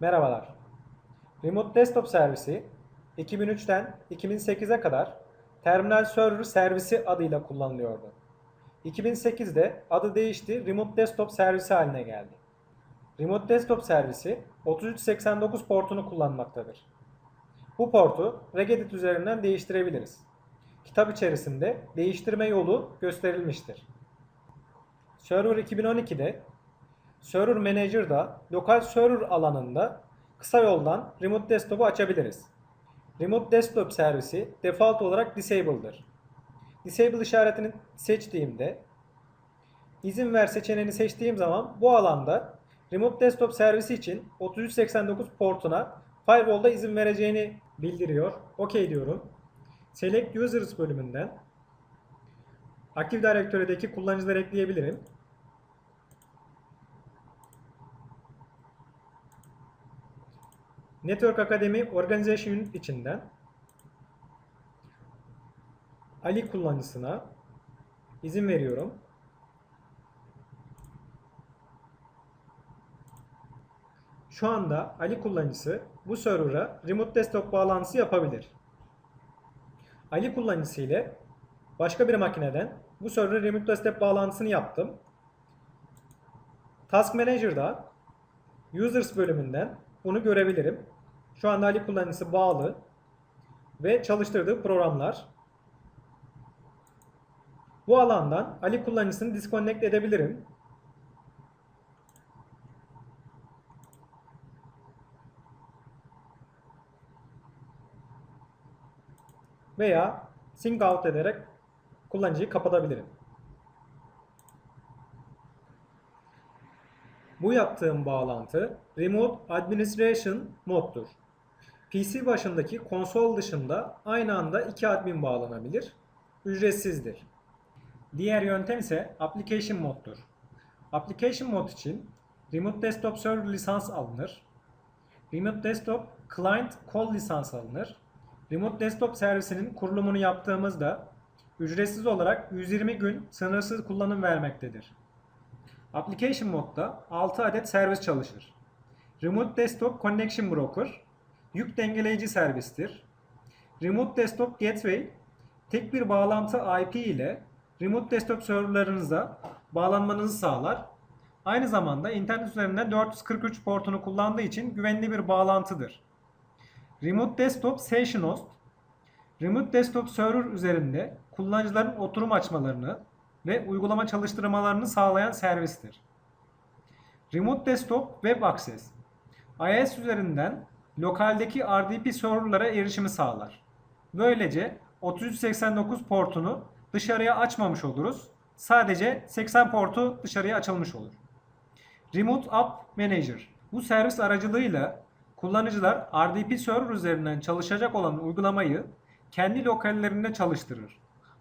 Merhabalar. Remote Desktop servisi 2003'ten 2008'e kadar Terminal Server servisi adıyla kullanılıyordu. 2008'de adı değişti, Remote Desktop servisi haline geldi. Remote Desktop servisi 3389 portunu kullanmaktadır. Bu portu Regedit üzerinden değiştirebiliriz. Kitap içerisinde değiştirme yolu gösterilmiştir. Server 2012'de Server Manager'da lokal server alanında kısa yoldan Remote Desktop'u açabiliriz. Remote Desktop servisi default olarak disable'dır. Disable işaretini seçtiğimde izin ver seçeneğini seçtiğim zaman bu alanda Remote Desktop servisi için 3389 portuna Firewall'da izin vereceğini bildiriyor. OK diyorum. Select Users bölümünden Active Directory'deki kullanıcıları ekleyebilirim. Network Academy Organization içinden Ali kullanıcısına izin veriyorum. Şu anda Ali kullanıcısı bu server'a remote desktop bağlantısı yapabilir. Ali kullanıcısı ile başka bir makineden bu server'a remote desktop bağlantısını yaptım. Task Manager'da Users bölümünden bunu görebilirim. Şu anda Ali kullanıcısı bağlı ve çalıştırdığı programlar. Bu alandan Ali kullanıcısını disconnect edebilirim. Veya sync out ederek kullanıcıyı kapatabilirim. Bu yaptığım bağlantı Remote Administration moddur. PC başındaki konsol dışında aynı anda iki admin bağlanabilir. Ücretsizdir. Diğer yöntem ise Application moddur. Application mod için Remote Desktop Server lisans alınır. Remote Desktop Client Call lisans alınır. Remote Desktop servisinin kurulumunu yaptığımızda ücretsiz olarak 120 gün sınırsız kullanım vermektedir. Application modda 6 adet servis çalışır. Remote Desktop Connection Broker yük dengeleyici servistir. Remote Desktop Gateway tek bir bağlantı IP ile Remote Desktop serverlarınıza bağlanmanızı sağlar. Aynı zamanda internet üzerinden 443 portunu kullandığı için güvenli bir bağlantıdır. Remote Desktop Session Host Remote Desktop Server üzerinde kullanıcıların oturum açmalarını ve uygulama çalıştırmalarını sağlayan servistir. Remote Desktop Web Access IIS üzerinden lokaldeki RDP serverlara erişimi sağlar. Böylece 3389 portunu dışarıya açmamış oluruz. Sadece 80 portu dışarıya açılmış olur. Remote App Manager bu servis aracılığıyla kullanıcılar RDP server üzerinden çalışacak olan uygulamayı kendi lokallerinde çalıştırır.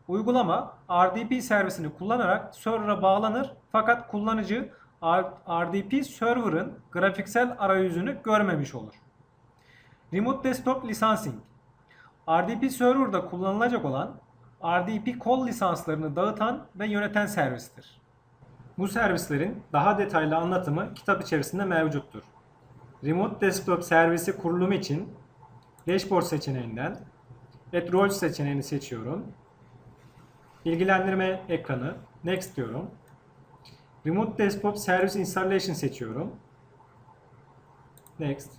Uygulama RDP servisini kullanarak server'a bağlanır fakat kullanıcı RDP server'ın grafiksel arayüzünü görmemiş olur. Remote Desktop Licensing RDP server'da kullanılacak olan RDP call lisanslarını dağıtan ve yöneten servistir. Bu servislerin daha detaylı anlatımı kitap içerisinde mevcuttur. Remote Desktop servisi kurulumu için Dashboard seçeneğinden Add Roles seçeneğini seçiyorum. Bilgilendirme ekranı. Next diyorum. Remote Desktop Service Installation seçiyorum. Next.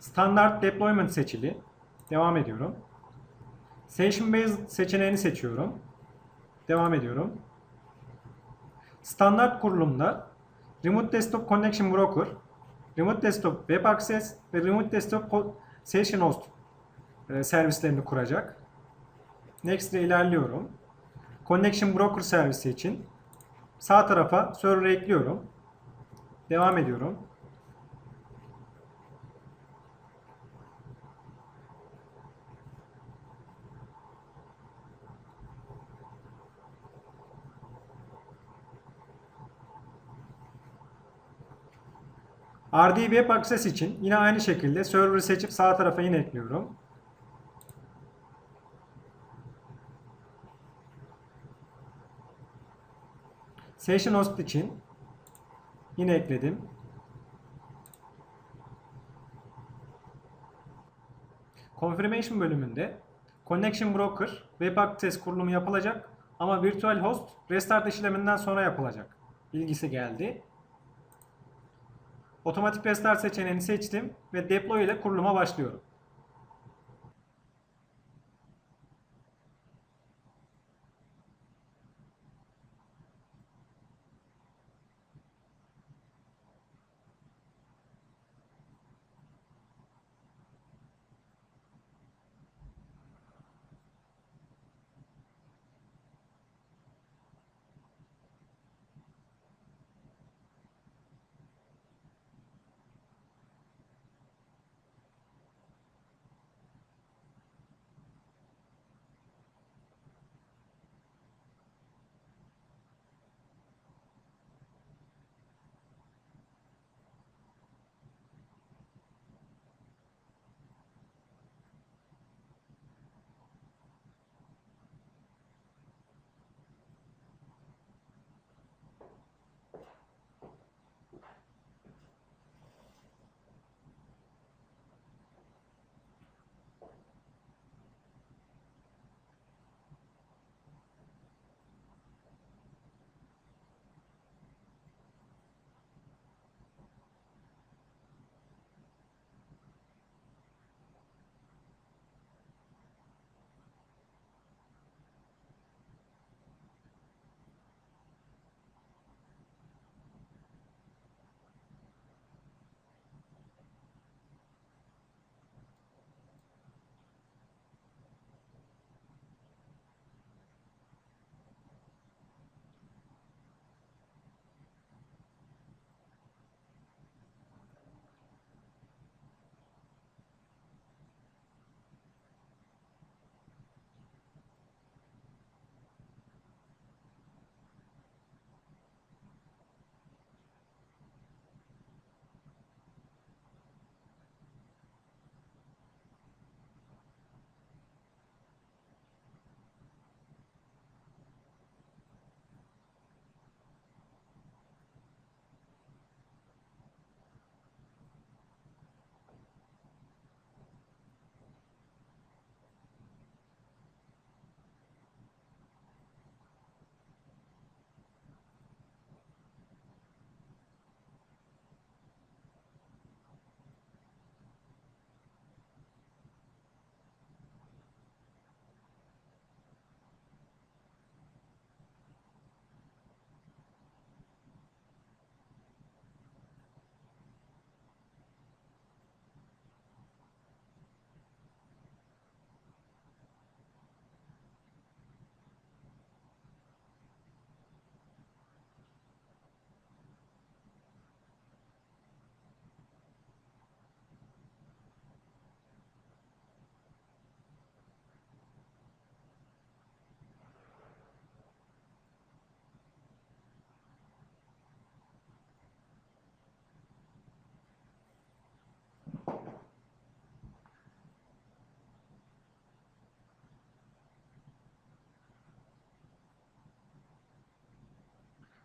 Standard Deployment seçili. Devam ediyorum. Session Based seçeneğini seçiyorum. Devam ediyorum. Standart kurulumda Remote Desktop Connection Broker, Remote Desktop Web Access ve Remote Desktop Session Host e, servislerini kuracak. Next ile ilerliyorum. Connection Broker servisi için sağ tarafa server ekliyorum. Devam ediyorum. RD Web Access için yine aynı şekilde server'ı seçip sağ tarafa yine ekliyorum. Session host için yine ekledim. Confirmation bölümünde Connection Broker web access kurulumu yapılacak ama virtual host restart işleminden sonra yapılacak. Bilgisi geldi. Otomatik restart seçeneğini seçtim ve deploy ile kuruluma başlıyorum.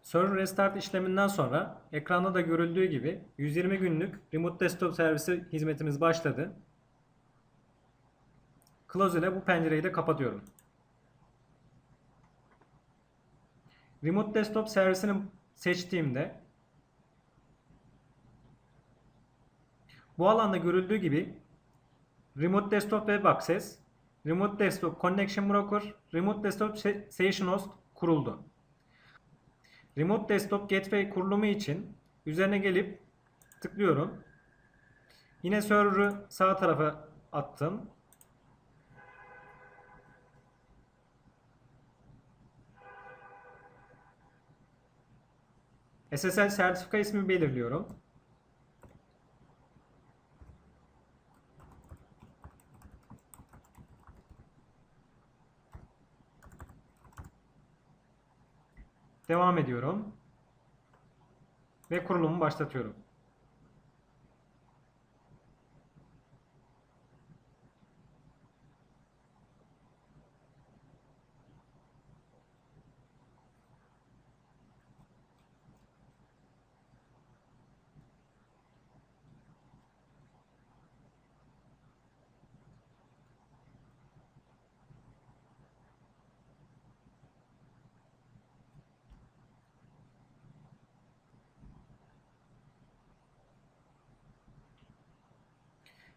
Server restart işleminden sonra ekranda da görüldüğü gibi 120 günlük Remote Desktop servisi hizmetimiz başladı. Close ile bu pencereyi de kapatıyorum. Remote Desktop servisini seçtiğimde bu alanda görüldüğü gibi Remote Desktop Web Access, Remote Desktop Connection Broker, Remote Desktop Session Host kuruldu. Remote Desktop Gateway kurulumu için üzerine gelip tıklıyorum. Yine server'ı sağ tarafa attım. SSL sertifika ismi belirliyorum. Devam ediyorum. Ve kurulumu başlatıyorum.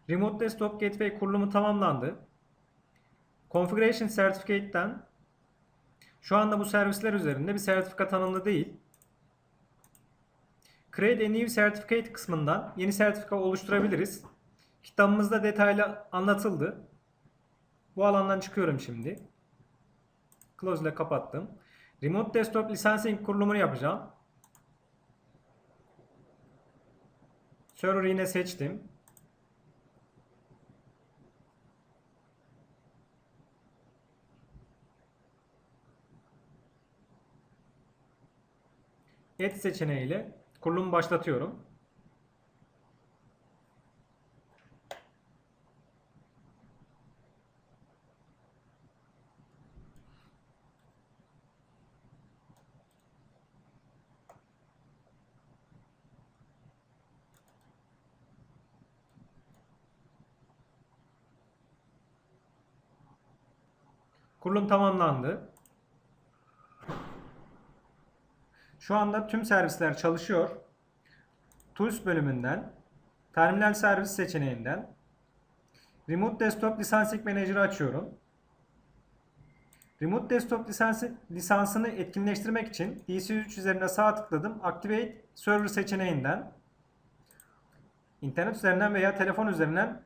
Remote Desktop Gateway kurulumu tamamlandı. Configuration Certificate'ten şu anda bu servisler üzerinde bir sertifika tanımlı değil. Create a new certificate kısmından yeni sertifika oluşturabiliriz. Kitabımızda detaylı anlatıldı. Bu alandan çıkıyorum şimdi. Close ile kapattım. Remote Desktop Licensing kurulumunu yapacağım. Server yine seçtim. Et seçeneğiyle kurulumu başlatıyorum. Kurulum tamamlandı. Şu anda tüm servisler çalışıyor. Tools bölümünden, Terminal Servis seçeneğinden Remote Desktop Licensing Manager'ı açıyorum. Remote Desktop lisansı, lisansını etkinleştirmek için DC3 üzerine sağ tıkladım. Activate Server seçeneğinden internet üzerinden veya telefon üzerinden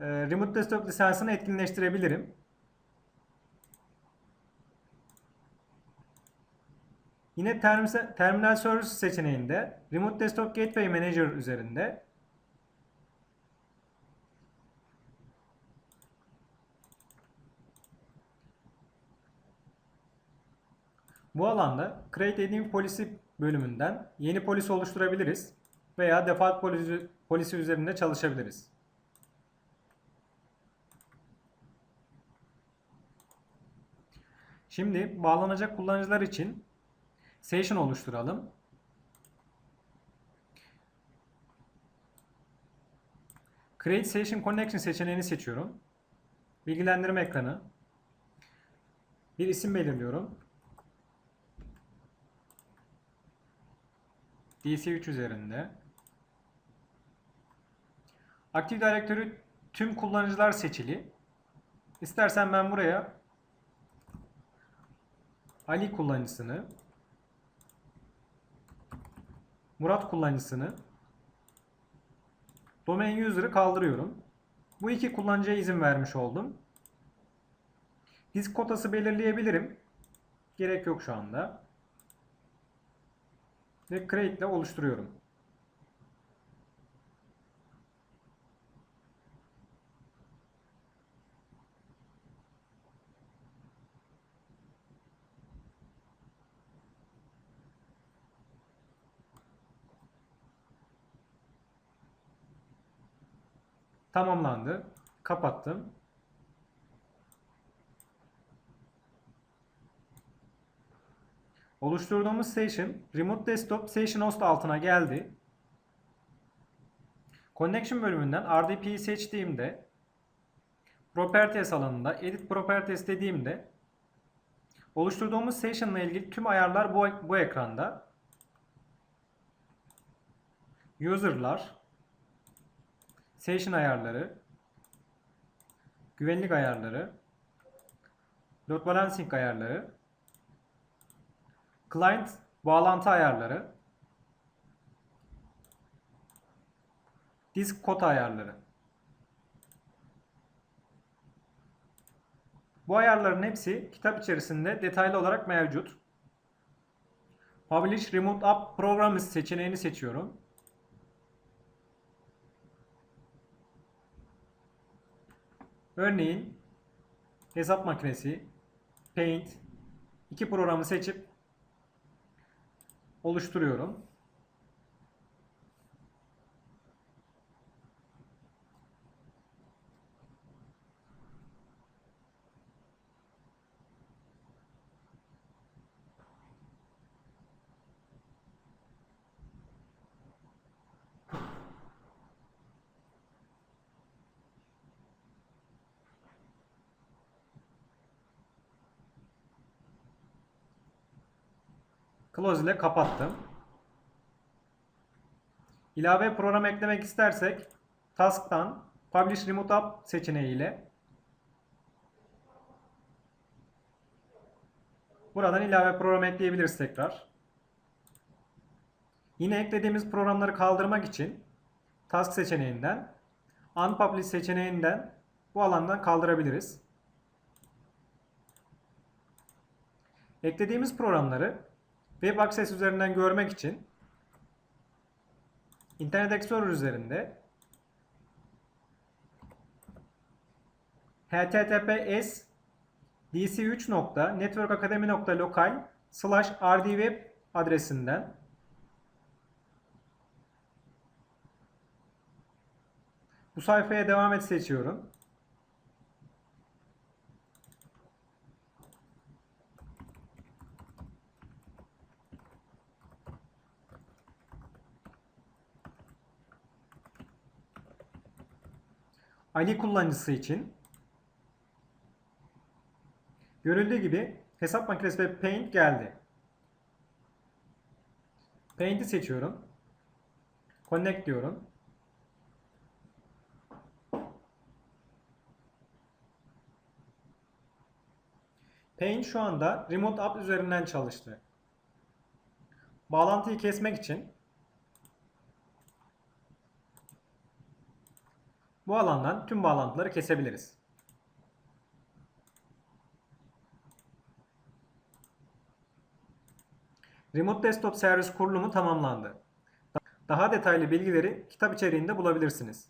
e, Remote Desktop lisansını etkinleştirebilirim. Yine Term- Terminal Service seçeneğinde Remote Desktop Gateway Manager üzerinde bu alanda Create New Policy bölümünden yeni polisi oluşturabiliriz veya default polisi, polisi üzerinde çalışabiliriz. Şimdi bağlanacak kullanıcılar için Session oluşturalım. Create Session Connection seçeneğini seçiyorum. Bilgilendirme ekranı. Bir isim belirliyorum. DC3 üzerinde. Active Directory tüm kullanıcılar seçili. İstersen ben buraya Ali kullanıcısını Murat kullanıcısını domain user'ı kaldırıyorum. Bu iki kullanıcıya izin vermiş oldum. Disk kotası belirleyebilirim. Gerek yok şu anda. Ve create ile oluşturuyorum. Tamamlandı. Kapattım. Oluşturduğumuz session Remote Desktop Session Host altına geldi. Connection bölümünden RDP'yi seçtiğimde Properties alanında Edit Properties dediğimde oluşturduğumuz session ile ilgili tüm ayarlar bu, bu ekranda. User'lar Session ayarları, güvenlik ayarları, load balancing ayarları, client bağlantı ayarları, disk kota ayarları. Bu ayarların hepsi kitap içerisinde detaylı olarak mevcut. Publish Remote App Programs seçeneğini seçiyorum. Örneğin hesap makinesi, Paint iki programı seçip oluşturuyorum. Close ile kapattım. İlave program eklemek istersek Task'tan Publish Remote App seçeneği ile buradan ilave program ekleyebiliriz tekrar. Yine eklediğimiz programları kaldırmak için Task seçeneğinden Unpublish seçeneğinden bu alandan kaldırabiliriz. Eklediğimiz programları Web Access üzerinden görmek için Internet Explorer üzerinde https dc3.networkacademy.local slash rdweb adresinden bu sayfaya devam et seçiyorum. Ali kullanıcısı için görüldüğü gibi hesap makinesi ve Paint geldi. Paint'i seçiyorum. Connect diyorum. Paint şu anda Remote App üzerinden çalıştı. Bağlantıyı kesmek için bu alandan tüm bağlantıları kesebiliriz. Remote Desktop servis kurulumu tamamlandı. Daha detaylı bilgileri kitap içeriğinde bulabilirsiniz.